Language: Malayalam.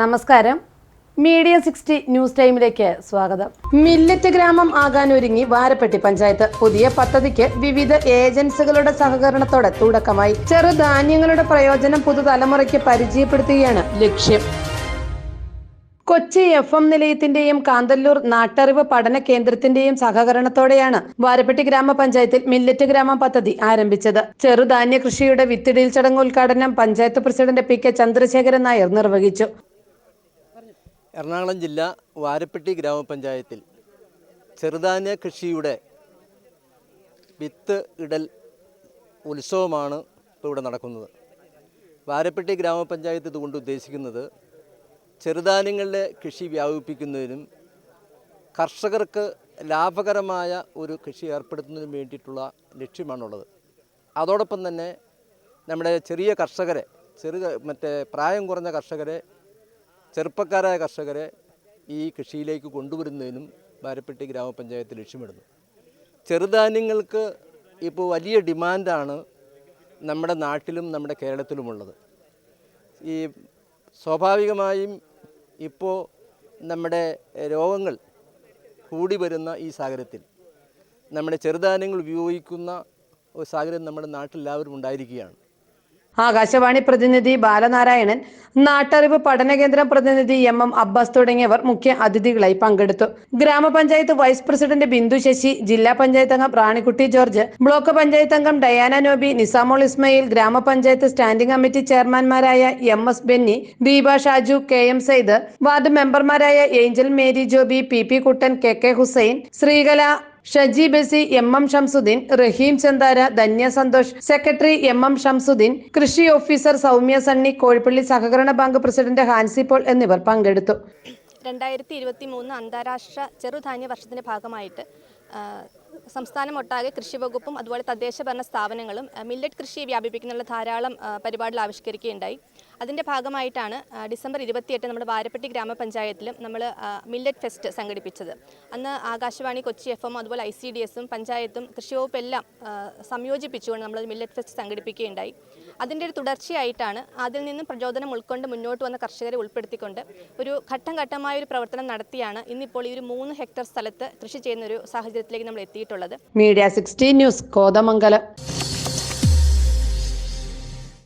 നമസ്കാരം. മീഡിയ സിക്സ്റ്റി ന്യൂസ് ടൈമിലേക്ക് സ്വാഗതം. മില്ലറ്റ് ഗ്രാമം ആകാനൊരുങ്ങി വാരപ്പെട്ടി പഞ്ചായത്ത്. പുതിയ പദ്ധതിക്ക് വിവിധ ഏജൻസികളുടെ സഹകരണത്തോടെ തുടക്കമായി. ചെറുധാന്യങ്ങളുടെ പ്രയോജനം പുതുതലമുറയ്ക്ക് പരിചയപ്പെടുത്തുകയാണ് ലക്ഷ്യം. കൊച്ചി എഫ് എം നിലയത്തിന്റെയും കാന്തല്ലൂർ നാട്ടറിവ് പഠന കേന്ദ്രത്തിന്റെയും സഹകരണത്തോടെയാണ് വാരപ്പെട്ടി ഗ്രാമപഞ്ചായത്തിൽ മില്ലറ്റ് ഗ്രാമം പദ്ധതി ആരംഭിച്ചത്. ചെറുധാന്യ കൃഷിയുടെ വിത്തിടിയിൽ ചടങ്ങ് ഉദ്ഘാടനം panchayat president P K Chandrasekharan Nair നിർവഹിച്ചു. എറണാകുളം ജില്ല വാരപ്പെട്ടി ഗ്രാമപഞ്ചായത്തിൽ ചെറുധാന്യ കൃഷിയുടെ വിത്ത് ഇടൽ ഉത്സവമാണ് ഇപ്പോൾ ഇവിടെ നടക്കുന്നത്. വാരപ്പെട്ടി ഗ്രാമപഞ്ചായത്ത് ഇതുകൊണ്ട് ഉദ്ദേശിക്കുന്നത് ചെറുധാന്യങ്ങളുടെ കൃഷി വ്യാപിപ്പിക്കുന്നതിനും കർഷകർക്ക് ലാഭകരമായ ഒരു കൃഷി ഏർപ്പെടുത്തുന്നതിനും വേണ്ടിയിട്ടുള്ള ലക്ഷ്യമാണുള്ളത്. അതോടൊപ്പം തന്നെ നമ്മുടെ ചെറിയ കർഷകരെ ചെറു മറ്റേ പ്രായം കുറഞ്ഞ കർഷകരെ ചെറുപ്പക്കാരായ കർഷകരെ ഈ കൃഷിയിലേക്ക് കൊണ്ടുവരുന്നതിനും ബാരപ്പെട്ടി ഗ്രാമപഞ്ചായത്ത് ലക്ഷ്യമിടുന്നു. ചെറുധാന്യങ്ങൾക്ക് ഇപ്പോൾ വലിയ ഡിമാൻഡാണ് നമ്മുടെ നാട്ടിലും നമ്മുടെ കേരളത്തിലുമുള്ളത്. ഈ സ്വാഭാവികമായും ഇപ്പോൾ നമ്മുടെ രോഗങ്ങൾ കൂടി വരുന്ന ഈ സാഹചര്യത്തിൽ നമ്മുടെ ചെറുധാന്യങ്ങൾ ഉപയോഗിക്കുന്ന ഒരു സാഹചര്യം നമ്മുടെ നാട്ടിലെല്ലാവരും ഉണ്ടായിരിക്കുകയാണ്. ആകാശവാണി പ്രതിനിധി ബാലനാരായണൻ നാട്ടറിവ് പഠന കേന്ദ്രം പ്രതിനിധി എം എം അബ്ബാസ് തുടങ്ങിയവർ മുഖ്യ അതിഥികളായി പങ്കെടുത്തു. ഗ്രാമപഞ്ചായത്ത് വൈസ് പ്രസിഡന്റ് ബിന്ദു ശശി ജില്ലാ പഞ്ചായത്ത് അംഗം റാണിക്കുട്ടി ജോർജ് ബ്ലോക്ക് പഞ്ചായത്ത് അംഗം ഡയാന നോബി നിസാമോൾ ഇസ്മയിൽ ഗ്രാമപഞ്ചായത്ത് standing committee ചെയർമാൻമാരായ M S Benny Deepa Shaju K M Syed ward മെമ്പർമാരായ Angel Mary Joby P P Kuttan K K Hussain Sreekala Shaji ബസി M M Shamsuddin Raheem ചന്ദാര Dhanya Santhosh secretary M M Shamsuddin കൃഷി ഓഫീസർ സൗമ്യ സണ്ണി കോഴിപ്പള്ളി സഹകരണ ബാങ്ക് പ്രസിഡന്റ് ഹാൻസി പോൾ എന്നിവർ പങ്കെടുത്തു. രണ്ടായിരത്തി ഇരുപത്തി മൂന്ന് അന്താരാഷ്ട്ര ചെറുധാന്യ വർഷത്തിന്റെ ഭാഗമായിട്ട് സംസ്ഥാനമൊട്ടാകെ കൃഷി വകുപ്പും അതുപോലെ തദ്ദേശ ഭരണ സ്ഥാപനങ്ങളും മില്ലറ്റ് കൃഷിയെ വ്യാപിപ്പിക്കുന്നുള്ള ധാരാളം പരിപാടികൾ ആവിഷ്കരിക്കുകയുണ്ടായി. അതിന്റെ ഭാഗമായിട്ടാണ് ഡിസംബർ ഇരുപത്തിയെട്ട് നമ്മുടെ വാരപ്പെട്ടി ഗ്രാമപഞ്ചായത്തിലും നമ്മൾ മില്ലറ്റ് ഫെസ്റ്റ് സംഘടിപ്പിച്ചത്. അന്ന് ആകാശവാണി കൊച്ചി എഫ് എം അതുപോലെ ഐ സി ഡി എസും പഞ്ചായത്തും കൃഷി വകുപ്പ് എല്ലാം സംയോജിപ്പിച്ചുകൊണ്ട് നമ്മൾ മില്ലറ്റ് ഫെസ്റ്റ് സംഘടിപ്പിക്കുകയുണ്ടായി. അതിന്റെ ഒരു തുടർച്ചയായിട്ടാണ് അതിൽ നിന്നും പ്രചോദനം ഉൾക്കൊണ്ട് മുന്നോട്ട് വന്ന കർഷകരെ ഉൾപ്പെടുത്തിക്കൊണ്ട് ഒരു ഘട്ടം ഘട്ടമായ ഒരു പ്രവർത്തനം നടത്തിയാണ് ഇന്നിപ്പോൾ ഈ ഒരു മൂന്ന് ഹെക്ടർ സ്ഥലത്ത് കൃഷി ചെയ്യുന്ന ഒരു സാഹചര്യത്തിലേക്ക് നമ്മൾ എത്തിയിട്ടുള്ളത് മീഡിയ സിക്സ്റ്റീൻ ന്യൂസ് കോതമംഗലം.